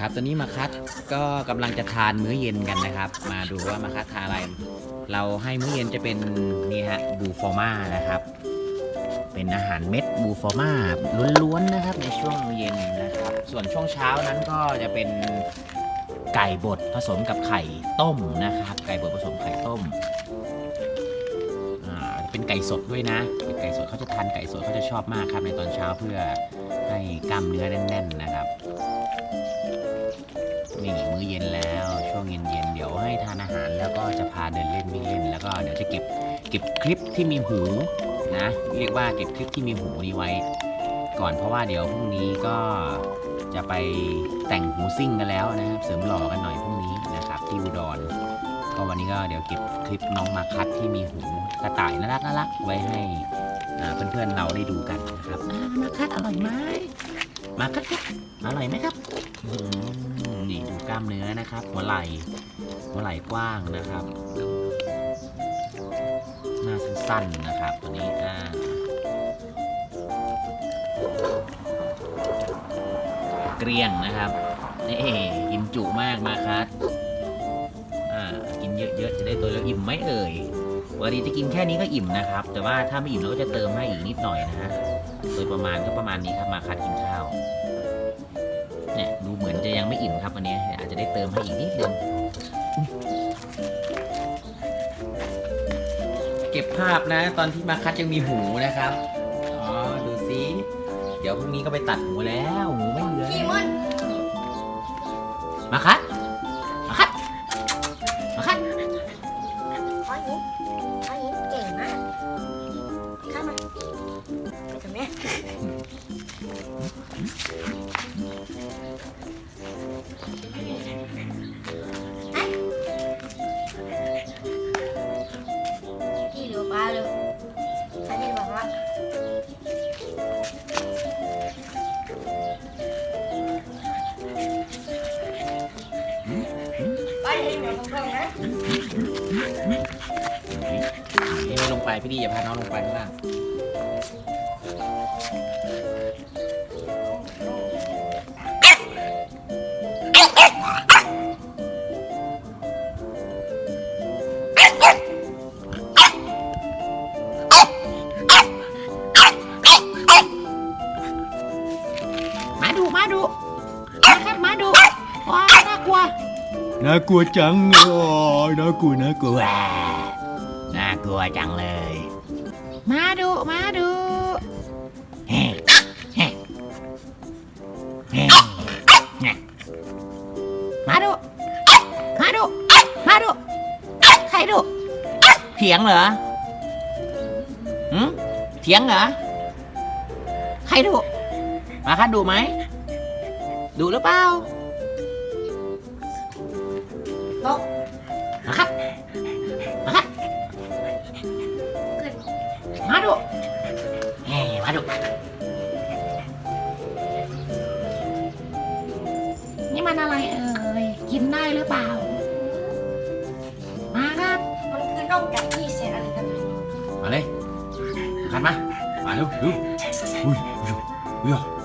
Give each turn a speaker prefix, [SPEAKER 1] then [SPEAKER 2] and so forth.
[SPEAKER 1] ครับ ตอนนี้มาคัดก็กำลังจะทานมื้อเย็นกันนะครับ มาดูว่ามาคัดทานอะไร เราให้มื้อเย็นจะเป็นนี่ฮะบูฟอร์มานะครับ เป็นอาหารเม็ดบูฟอร์มาล้วนๆนะครับ ในช่วงมื้อเย็นนะครับ ส่วนช่วงเช้านั้นก็จะเป็นไก่บดผสมกับไข่ต้มนะครับ ไก่บดผสมไข่ต้มเป็นไก่สดด้วยนะ เป็นไก่สดเขาจะทานไก่สดเขาจะชอบมากครับในตอนเช้าเพื่อ กล้ามเนื้อแน่น ๆนะครับนี่มื้อเย็นแล้วช่วงเย็นๆเดี๋ยวให้ทานอาหารแล้วก็จะพาเดินเล่นวิ่งเล่น แล้วก็เดี๋ยวจะเก็บเก็บคลิปที่มีหูนะเรียกว่าเก็บคลิปที่มีหูนี้ไว้ ก่อนเพราะว่าเดี๋ยวพรุ่งนี้ก็จะไปแต่งหูซิ่งกันแล้วนะครับเสริมหล่อกันหน่อยพรุ่งนี้นะครับที่อุดรก็วันนี้ก็เดี๋ยวเก็บคลิปน้องมาคัดที่มีหูกระต่ายน่ารักน่ารักไว้ให้ เพื่อนๆเราได้ดูกันนะครับอ่ามาคัดอร่อยไหมมาคัดครับอร่อยไหมครับอืมนี่ดูกล้ามเนื้อนะครับ หัวไหล่หัวไหล่กว้างนะครับ หน้าสั้นๆนะครับ ตัวนี้อ่าเกลี้ยงนะครับนี่กินจุมากมาครับอ่ากินเยอะๆจะได้ตัวแล้วอิ่มไหมเอ่ย ปกติจะกินแค่นี้ก็อิ่มนะครับ แต่ว่าถ้าไม่อิ่มเราก็จะเติมให้อีกนิดหน่อยนะฮะโดยประมาณก็ประมาณนี้ครับมาคัดกินข้าวเนี่ยดูเหมือนจะยังไม่อิ่มครับวันนี้เดี๋ยวอาจจะได้เติมให้อีกนิดนึงเก็บภาพนะ ตอนที่มาคัดยังมีหูนะครับอ๋อดูสิเดี๋ยวพรุ่งนี้ก็ไปตัดหูแล้วหูไม่เหลือ
[SPEAKER 2] พี่มอน
[SPEAKER 1] มาคัด
[SPEAKER 2] นะ
[SPEAKER 1] พี่ไม่ลงไปพี่ดีอย่าพาน้องลงไปข้างล่าง มาดูมาดูมาครับมาดูว้าน่ากลัว
[SPEAKER 3] น่ากลัวจังโอ้ยน่ากลัวน่ากลัว
[SPEAKER 1] ว้าน่ากลัวจังเลยมาดูมาดูเฮ้เฮ้เฮ้เนี่ยมาดูมาดูมาดูใครดูเถียงเหรอหืมเถียงเหรอใครดูมาคัดดูไหม ดูหรือเปล่า
[SPEAKER 2] ตก
[SPEAKER 1] มาคัดมาคัดมาดูเฮ้มาดูนี่มันอะไรเอ่ยกินได้หรือเปล่า มาครับ
[SPEAKER 2] มันคือนกกับพี่เสียอะไรกันไหม
[SPEAKER 1] มาเลยขันมามาดูดูอุ้ยอุ้ยอุ้ย